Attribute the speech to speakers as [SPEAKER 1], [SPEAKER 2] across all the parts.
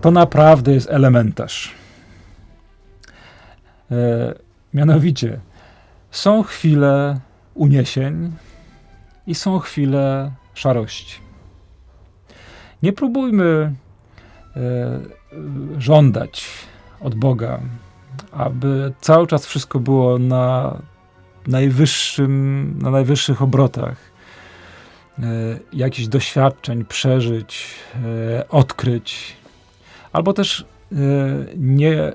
[SPEAKER 1] to naprawdę jest elementarz. E, mianowicie, są chwile uniesień i są chwile szarości. Nie próbujmy e, żądać od Boga, aby cały czas wszystko było na najwyższym, na najwyższych obrotach e, jakichś doświadczeń, przeżyć, e, odkryć, albo też e, nie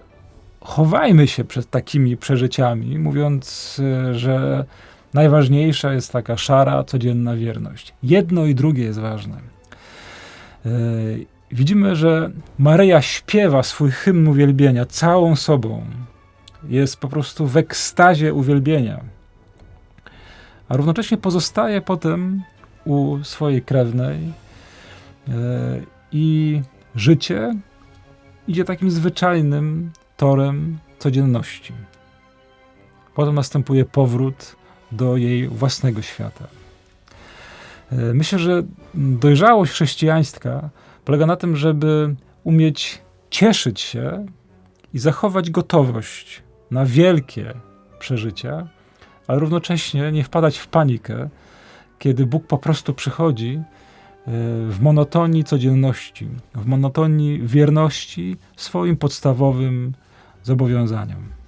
[SPEAKER 1] chowajmy się przed takimi przeżyciami, mówiąc, e, że najważniejsza jest taka szara, codzienna wierność. Jedno i drugie jest ważne. E, Widzimy, że Maryja śpiewa swój hymn uwielbienia całą sobą. Jest po prostu w ekstazie uwielbienia. A równocześnie pozostaje potem u swojej krewnej i życie idzie takim zwyczajnym torem codzienności. Potem następuje powrót do jej własnego świata. E, Myślę, że dojrzałość chrześcijańska polega na tym, żeby umieć cieszyć się i zachować gotowość na wielkie przeżycia, ale równocześnie nie wpadać w panikę, kiedy Bóg po prostu przychodzi w monotonii codzienności, w monotonii wierności swoim podstawowym zobowiązaniom.